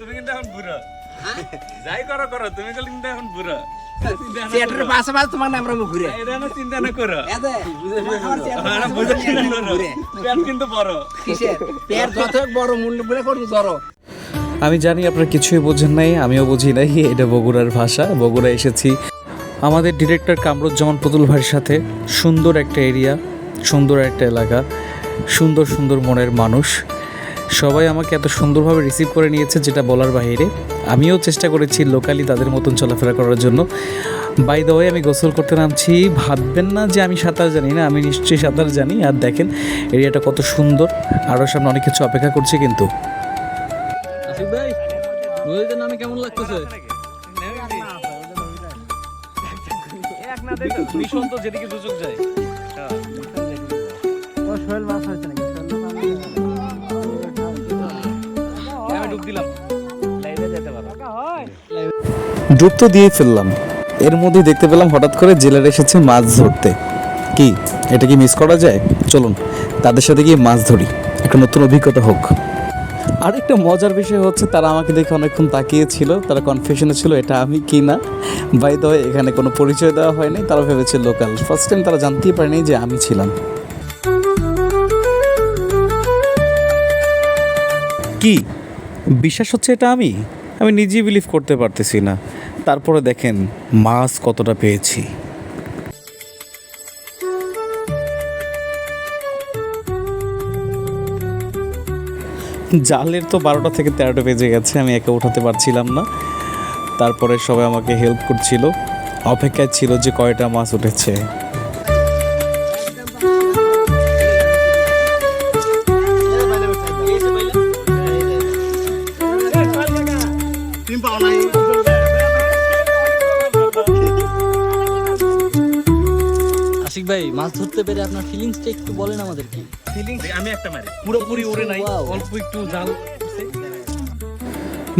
তুমি কিন্তু এখন বুড়ো। যাই করো করো তুমি কিন্তু এখন বুড়ো। থিয়েটারের পাশে পাশে তোমার নাম রাখব ঘুরে। এটা না চিন্তা না করো। এতে, আমার theatre না, পাশে বুঝে পাশে চিন্তা নাম করো। ঘুরে। প্যান্ট কিন্তু বড়। কিসের? পেট যত বড় মুন্ড বলে করব ধরো। আমি জানি আপনারা কিছুই বোঝেন নাই আমিও বুঝি নাই এটা বগুড়ার ভাষা বগুড়া এসেছি। আমাদের ডিরেক্টর কামরুজ্জামান পুতুল ভাইয়ের সাথে সুন্দর একটা এরিয়া সুন্দর একটা এলাকা সুন্দর সুন্দর মনের মানুষ। সবাই আমাকে এত সুন্দরভাবে রিসিভ করে নিয়েছে যেটা বলার বাইরে আমিও চেষ্টা করেছি লোকালি তাদের মতন চলাফেরা করার জন্য। বাই দ্য ওয়ে আমি গোসল করতে নামছি। ভাববেন না যে আমি সাঁতার জানি না আমি নিশ্চয়ই সাঁতার জানি। আর দেখেন এরিয়াটা কত সুন্দর। আরও সামনে অনেক কিছু অপেক্ষা করছে কিন্তু। আশিক ভাই নদীতে নামে কেমন লাগতেছে? এক ভীষণ তো। যেদিকে দুচোখ যায়। আমি ডুব দিলাম। লাইভে যেতে পারো। ডুব তো দিয়ে ফেললাম। এর মধ্যে দেখতে পেলাম হঠাৎ করে জেলেরা এসেছে মাছ ধরতে। কি? এটা কি মিস করা যায়? চলুন তাদের সাথে গিয়ে মাছ ধরি। একটা নতুন অভিজ্ঞতা হোক। আর একটা মজার বিষয় হচ্ছে তারা আমাকে দেখে অনেকক্ষণ তাকিয়েছিল। তারা কনফিউশনে ছিল এটা আমি কি না? বাই দ্য এখানে কোনো পরিচয় দেওয়া হয়নি। তারা ভেবেছে লোকাল ফার্স্ট টাইম তারা জানতেই পারেনি যে আমি ছিলাম। কি? বিশ্বাস হচ্ছে এটা আমি? আমি নিজেই বিলিভ করতে পারতেছি না। তারপরে দেখেন, মাছ কতটা পেয়েছি। জালের তো বারোটা থেকে তেরোটা বেজে গেছে, আমি একে উঠাতে পারছিলাম না। তারপরে সবাই আমাকে হেল্প করছিল। অপেক্ষায় ছিল যে কয়টা মাছ উঠেছে। আশিক ভাই মাছ ধরতে পেরে আপনার ফিলিংসটা একটু বলেন আমাদেরকে। আমি একটা মারি। পুরোপুরি উড়ে নাই অল্প একটু জাল।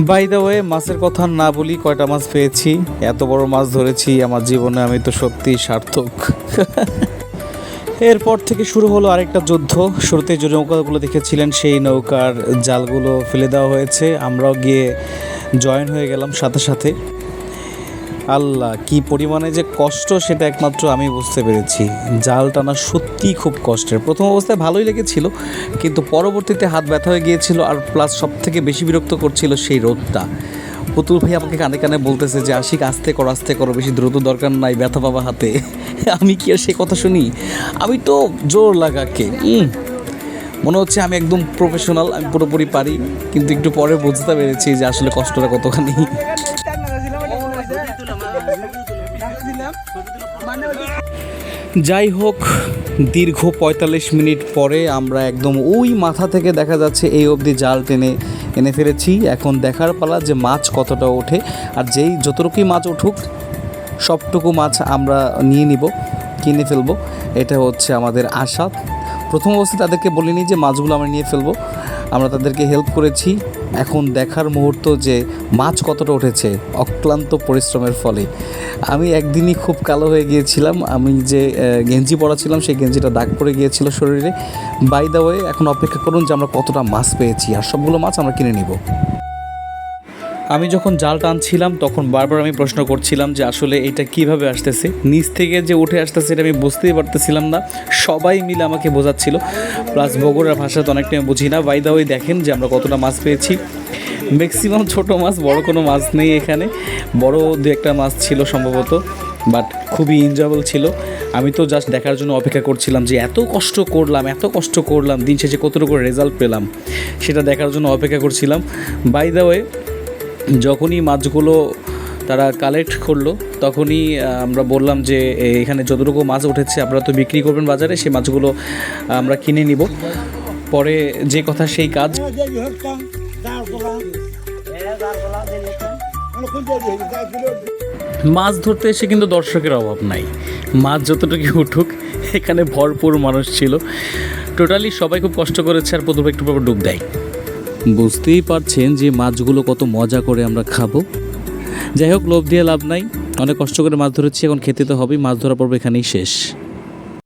বাই দ্য ওয়ে মাছের কথা না বলি কয়টা মাছ পেয়েছি। এত বড় মাছ ধরেছি আমার জীবনে আমি তো সত্যি সার্থক। এরপর থেকে শুরু হলো আরেকটা যুদ্ধ। শুরুতে যে নৌকাগুলো দেখেছিলেন সেই নৌকার জালগুলো ফেলে দেওয়া হয়েছে। আমরাও গিয়ে জয়েন হয়ে গেলাম সাথে সাথে। আল্লাহ, কি পরিমাণে যে কষ্ট সেটা একমাত্র আমি বুঝতে পেরেছি। জাল টানা সত্যিই খুব কষ্টের। প্রথম অবস্থায় ভালোই লেগেছিল, কিন্তু পরবর্তীতে হাত ব্যথা হয়ে গিয়েছিল আর প্লাস সব থেকে বেশি বিরক্ত করছিল সেই রোদটা। পুতুল ভাই আমাকে কানে কানে বলতেছে যে, আশিক, আস্তে করো আস্তে করো, বেশি দ্রুত দরকার নাই, ব্যথা পাবা হাতে। আমি কি আর সে কথা শুনি? আমি তো জোর লাগাকে। মনে হচ্ছে আমি একদম প্রফেশনাল আমি পুরোপুরি পারি, কিন্তু একটু পরে বুঝতে পেরেছি যে আসলে কষ্টটা কতখানি। যাই হোক, দীর্ঘ পঁয়তাল্লিশ মিনিট পরে আমরা একদম ওই মাথা থেকে দেখা যাচ্ছে এই অবধি জাল টেনে এনে ফেলেছি। এখন দেখার পালা যে মাছ কতটা ওঠে, আর যেই যতটুকুই মাছ উঠুক, সবটুকু মাছ আমরা নিয়ে নিব, কিনে ফেলব। এটা হচ্ছে আমাদের আশা। প্রথম অবস্থায় তাদেরকে বলিনি যে মাছগুলো আমরা নিয়ে ফেলব। আমরা তাদেরকে হেল্প করেছি। এখন দেখার মুহূর্ত যে মাছ কতটা উঠেছে, অক্লান্ত পরিশ্রমের ফলে। আমি একদিনই খুব কালো হয়ে গিয়েছিলাম। আমি যে গেঞ্জি পরা ছিলাম, সেই গেঞ্জিটা দাগ পড়ে গিয়েছিল শরীরে। বাই দা ওয়ে এখন অপেক্ষা করুন যে আমরা কতটা মাছ পেয়েছি, আর সবগুলো মাছ আমরা কিনে নিব। আমি যখন জাল টানছিলাম, তখন বারবার আমি প্রশ্ন করছিলাম যে আসলে এটা কীভাবে আসতেছে? নিচ থেকে যে উঠে আসতেছে এটা আমি বুঝতেই পারতেছিলাম না। সবাই মিলে আমাকে বোঝাচ্ছিল। প্লাস বগুড়ার ভাষা তো অনেকটা আমি বুঝি না। বাইদা ওই দেখেন যে আমরা কতটা মাছ পেয়েছি। ম্যাক্সিমাম ছোট মাছ, বড় কোনো মাছ নেই এখানে। বড় দু একটা মাছ ছিল সম্ভবত বাট খুবই এনজয়েবল ছিল। আমি তো জাস্ট দেখার জন্য অপেক্ষা করছিলাম যে এত কষ্ট করলাম, এত কষ্ট করলাম, দিন শেষে কতটুকু রেজাল্ট পেলাম, সেটা দেখার জন্য অপেক্ষা করছিলাম। বাই দ্য ওয়ে যখনই মাছগুলো তারা কালেক্ট করল, তখনই আমরা বললাম যে এখানে যতটুকু মাছ উঠেছে, আপনারা তো বিক্রি করবেন বাজারে সেই মাছগুলো আমরা কিনে নিব। পরে যে কথা সেই কাজ মাছ ধরতে এসে কিন্তু দর্শকের অভাব নাই। মাছ যতটুকু উঠুক, এখানে ভরপুর মানুষ ছিল। টোটালি সবাই খুব কষ্ট করেছে আর প্রথমে একটু ডুব দেয়। বুঝতেই পারছেন যে মাছগুলো কত মজা করে আমরা খাব। যাই হোক, লোভ দিয়ে লাভ নাই। অনেক কষ্ট করে মাছ ধরেছি, এখন খেতে তো হবেই। মাছ ধরা পর্ব এখানেই শেষ।